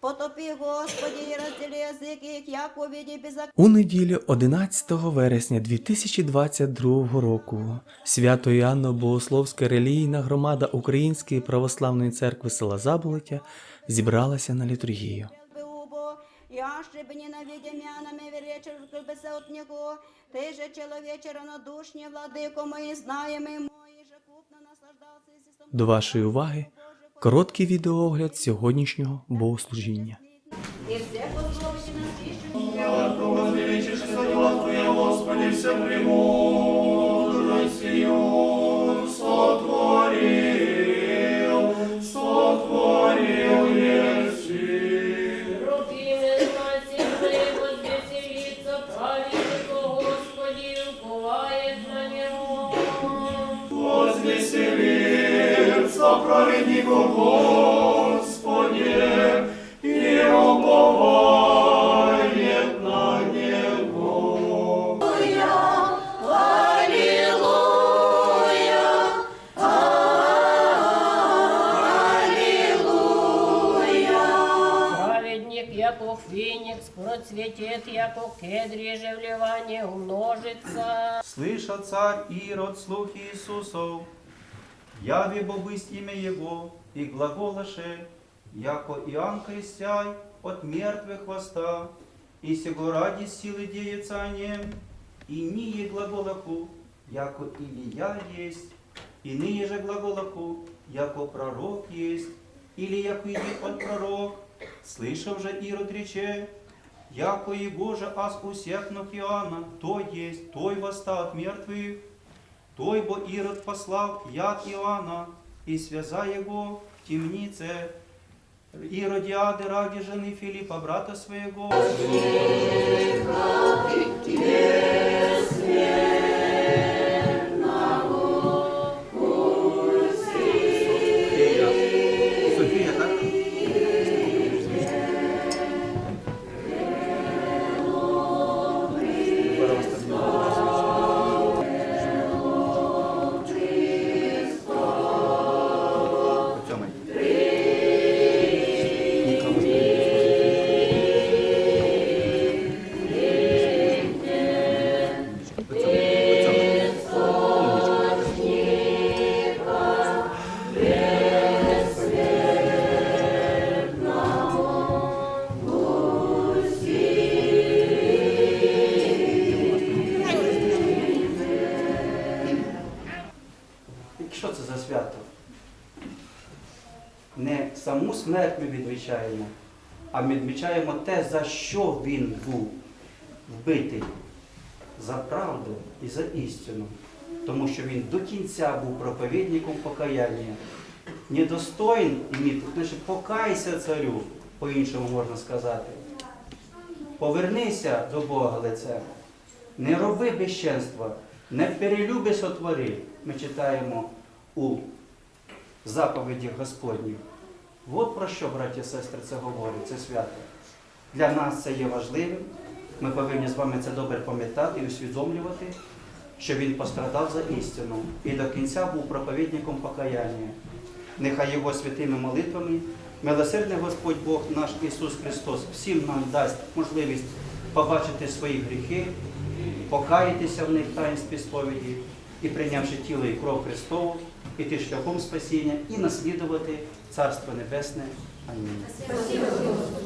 Потопи, Господи, і розділи язики їх, як у віді беззаконня. У неділю 11 вересня 2022 року свято Іоанно Богословська релігійна громада Української православної церкви села Заболоття зібралася на літургію. я ще б ненавидім'янами вечір відкрипися от нього, ти же чоловіче равнодушні, владико мої, знаємо, мої же купно наслаждався. До вашої уваги короткий відеоогляд сьогоднішнього богослужіння. І все позбавлені Праведнику Господе, и уповает на Него. Праведник, яко феникс, процветет, яко кедри, же вливание умножится. Слыша царь Ирод слух Иисусов, яви бобысть имя Его, и глаголаше, яко Иоанн Крестяй от мертвых воста, и сего ради силы деется о нем, и ные глаголаху, яко Илия есть, иные же глаголаху, яко пророк есть, или яко идет от пророк, слышав же Ирод рече, Яко его же аз усекнув Иоанна, то есть, той восста от мертвых, той бо Ирод послав яд Иоанна, и связа его в темнице. Иродиады ради жены Филиппа, брата своего. Софія, так? Саму смерть ми відмічаємо, а ми відмічаємо те, за що він був вбитий. За правду і за істину. Тому що він до кінця був проповідником покаяння. Недостоїн іміти, значить покайся царю, по-іншому можна сказати. Повернися до Бога лицем. Не роби безченства, не перелюби сотвори. Ми читаємо у заповіді Господніх. От про що, браті і сестри, це говорить, це свято. Для нас це є важливим. Ми повинні з вами це добре пам'ятати і усвідомлювати, що Він пострадав за істину і до кінця був проповідником покаяння. Нехай Його святими молитвами, милосердний Господь Бог наш Ісус Христос всім нам дасть можливість побачити свої гріхи, покаятися в них в таїнстві сповіді і прийнявши тіло і кров Христову, іти шляхом спасіння і наслідувати Царство Небесне. Амінь.